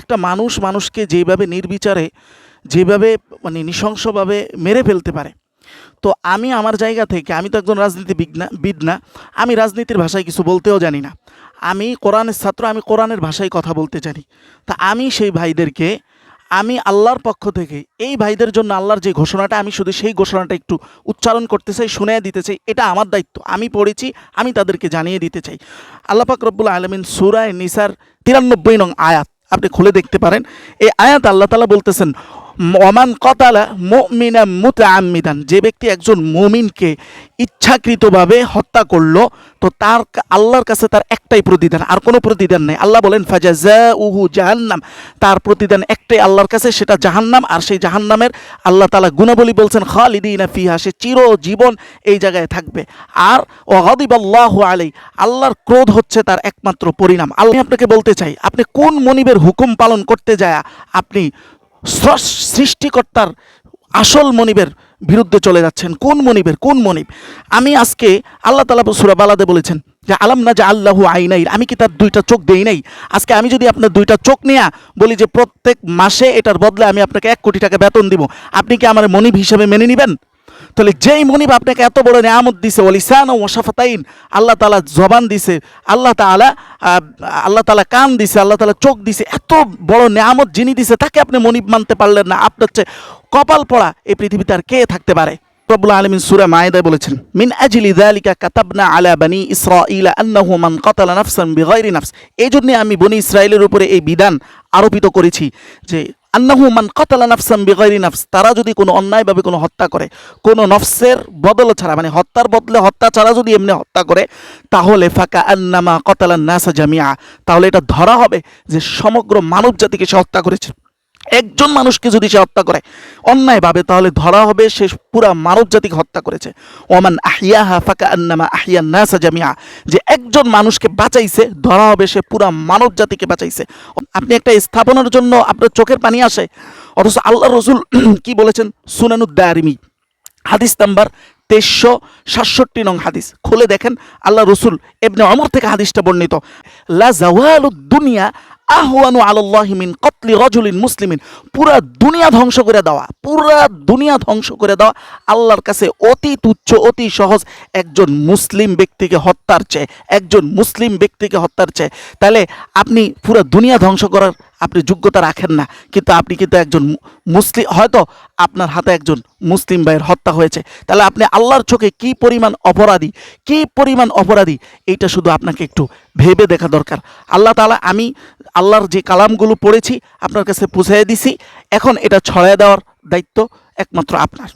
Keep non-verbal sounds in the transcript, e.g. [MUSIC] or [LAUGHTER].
একটা মানুষ মানুষকে যেভাবে নির্বিচারে, যেভাবে মানে নৃশংসভাবে মেরে ফেলতে পারে। তো আমি আমার জায়গা থেকে, আমি তো একজন রাজনীতিবিদ না, বিদ না, আমি রাজনীতির ভাষায় কিছু বলতেও জানি না। আমি কোরআনের ছাত্র, আমি কোরআনের ভাষায় কথা বলতে জানি। তা আমি সেই ভাইদেরকে, আমি আল্লাহর পক্ষ থেকে, এই ভাইদের জন্য আল্লাহর যে ঘোষণাটা, আমি শুধু সেই ঘোষণাটা একটু উচ্চারণ করতে চাই শুনে দিতে চাই, এটা আমার দায়িত্ব। আমি পড়েছি, আমি তাদেরকে জানিয়ে দিতে চাই। আল্লাহ পাক রব্বুল আলমিন সুরায় নিসার তিরানব্বই নং আয়াত। আপনি খুলে দেখতে পারেন। এই আয়াত আল্লাহ তালা বলতেছেন ওমান কতালা মুমিনা মুতে আমিদান যে ব্যক্তি একজন মমিনকে ইচ্ছাকৃতভাবে হত্যা করল, তো তার আল্লাহর কাছে তার একটাই প্রতিদান, আর কোনো প্রতিদান নেই। আল্লাহ বলেন ফাজাজা উহু জাহান্নাম। তার প্রতিদান একটাই আল্লাহর কাছে, সেটা জাহান্নাম, আর সেই জাহান্নামের আল্লাহ তালা গুণাবলী বলছেন, খালিদিনা ফিহা, সে চির জীবন এই জায়গায় থাকবে। আর ও হদিবাল্লাহ আলাই আল্লাহর ক্রোধ হচ্ছে তার একমাত্র পরিণাম। আল্লাহ আপনাকে বলতে চাই, আপনি কোন মনিবের হুকুম পালন করতে যায় আপনি সৃষ্টিকর্তার আসল মনিবের বিরুদ্ধে চলে যাচ্ছেন। কোন মনিবের? কোন মনিব? আমি আজকে আল্লাহ তালা সুরা বালাদে বলেছেন যে, আলম না যে আল্লাহু আইনাই আমি কি তার দুইটা চোখ দেই নাই? আজকে আমি যদি আপনার দুইটা চোখ নেয়া বলি যে, প্রত্যেক মাসে এটার বদলে আমি আপনাকে এক কোটি টাকা বেতন দিব। আপনি কি আমার মনিব হিসেবে মেনে নেবেন? তাহলে যেই মনিব আপনাকে এত বড় নিয়ামত দিছে ওলিসান ও ওসাফাতাইন আল্লাহ তালা জবান দিছে, আল্লাহ তালা আল্লাহ তালা কান দিছে, আল্লাহ তালা চোখ দিছে, এত বড় নিয়ামত যিনি দিছে, তাকে আপনি মনিব মানতে পারলেন না। আপনার চেয়ে কপাল পড়া এই পৃথিবীতে আর কে থাকতে পারে? রব্বুল আলমিন সুরা মায়েদায় বলেছেন, মিন আজলি যালিকা কাতাবনা আলা বানি ইসরাঈলা আন্নাহু মান কাতালা নাফসান বিগাইরি নাফস। এই জন্যে আমি বনি ইসরায়েলের উপরে এই বিধান আরোপিত করেছি যে আন্নাহু মান কতালা নাফসাম বেগরি নাফস, তারা যদি কোনো অন্যায়ভাবে কোনো হত্যা করে, কোনো নফসের বদল ছাড়া মানে হত্যার বদলে হত্যা ছাড়া যদি এমনি হত্যা করে, তাহলে ফাঁকা আন্নামা কতালা নাসা জামিয়া তাহলে এটা ধরা হবে যে সমগ্র মানব জাতিকে সে হত্যা করেছে। একজন মানুষকে যদি সে হত্যা করে অন্যায়ভাবে, তাহলে ধরা হবে সে পুরা মানব জাতিকে হত্যা করেছে। ওমান আহিয়াহা ফাঁকা আন্নামা আহিয়া নাসা জামিয়া যে একজন মানুষকে বাঁচাইছে, ধরা হবে সে পুরা মানব জাতিকে বাঁচাইছে। আপনি একটা স্থাপনের জন্য আপনার চোখের পানি আসে। অথচ আল্লাহ রসুল [CLEARS THROAT] কি বলেছেন? সুনানুদ্দারিমি হাদিস নাম্বার তেইশশো সাতষট্টি নং হাদিস। খুলে দেখেন আল্লাহ রসুল এমনি অমর থেকে হাদিসটা বর্ণিত। লা দুনিয়া আহওয়ানু আলাল্লাহি মিন কতলি রজুলিন মুসলিমিন। পুরা দুনিয়া ধ্বংস করে দেওয়া, পুরা দুনিয়া ধ্বংস করে দেওয়া আল্লাহর কাছে অতি তুচ্ছ, অতি সহজ একজন মুসলিম ব্যক্তিকে হত্যার চেয়ে, একজন মুসলিম ব্যক্তিকে হত্যার চেয়ে। তাহলে আপনি পুরা দুনিয়া ধ্বংস করার আপনি যোগ্যতা রাখেন না। কিন্তু আপনি কিন্তু একজন মুসলিম, হয়তো আপনার হাতে একজন মুসলিম ভাইয়ের হত্যা হয়েছে। তাহলে আপনি আল্লাহর চোখে কি পরিমাণ অপরাধী? কি পরিমাণ অপরাধী? এইটা শুধু আপনাকে একটু ভেবে দেখা দরকার। আল্লাহ তালা আমি আল্লাহর যে কালামগুলো পড়েছি, আপনার কাছে পৌঁছে দিছি। এখন এটা ছড়ায় দেওয়ার দায়িত্ব একমাত্র আপনার।